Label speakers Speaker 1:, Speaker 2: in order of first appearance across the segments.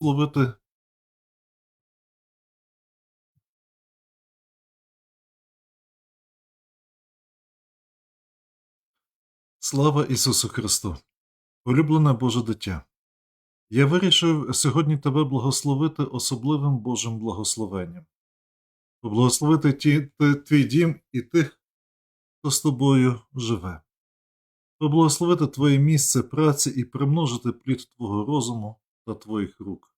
Speaker 1: ловити Слава Ісусу Христу! Улюблене Боже дитя! Я вирішив сьогодні тебе благословити особливим Божим благословенням, поблагословити ті, ти- твій дім і тих, хто з тобою живе, поблагословити твоє місце праці і примножити плід твого розуму та твоїх рук,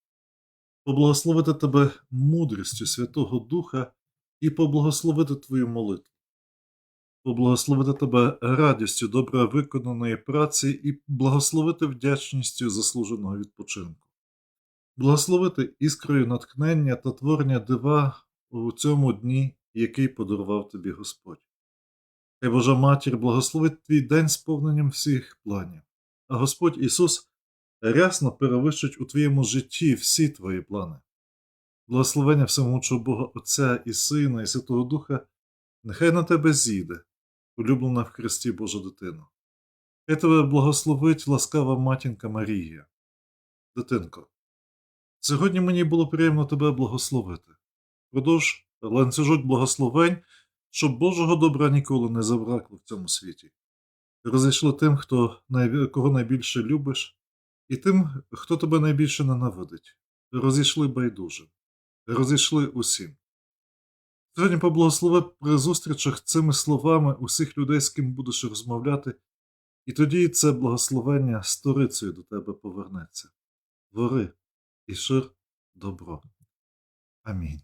Speaker 1: поблагословити тебе мудрістю Святого Духа і поблагословити твою молитву. Поблагословити тебе радістю добре виконаної праці і благословити вдячністю заслуженого відпочинку, благословити іскрою натхнення та творення дива у цьому дні, який подарував тобі Господь. Хай Божа Матір благословить твій день сповненням всіх планів, а Господь Ісус рясно перевищить у твоєму житті всі твої плани. Благословення всемогучого Бога Отця і Сина, і Святого Духа, нехай на тебе зійде, улюблена в Христі Божа дитино. Хай тебе благословить ласкава матінка Марія. Дитинко, сьогодні мені було приємно тебе благословити. Продовж ланцюжок благословень, щоб Божого добра ніколи не забракло в цьому світі. Розійшли тим, хто, кого найбільше любиш, і тим, хто тебе найбільше ненавидить. Розійшли байдуже, розійшли усім. Сьогодні поблагослови при зустрічах цими словами усіх людей, з ким будеш розмовляти, і тоді це благословення сторицею до тебе повернеться. Твори і шир добро. Амінь.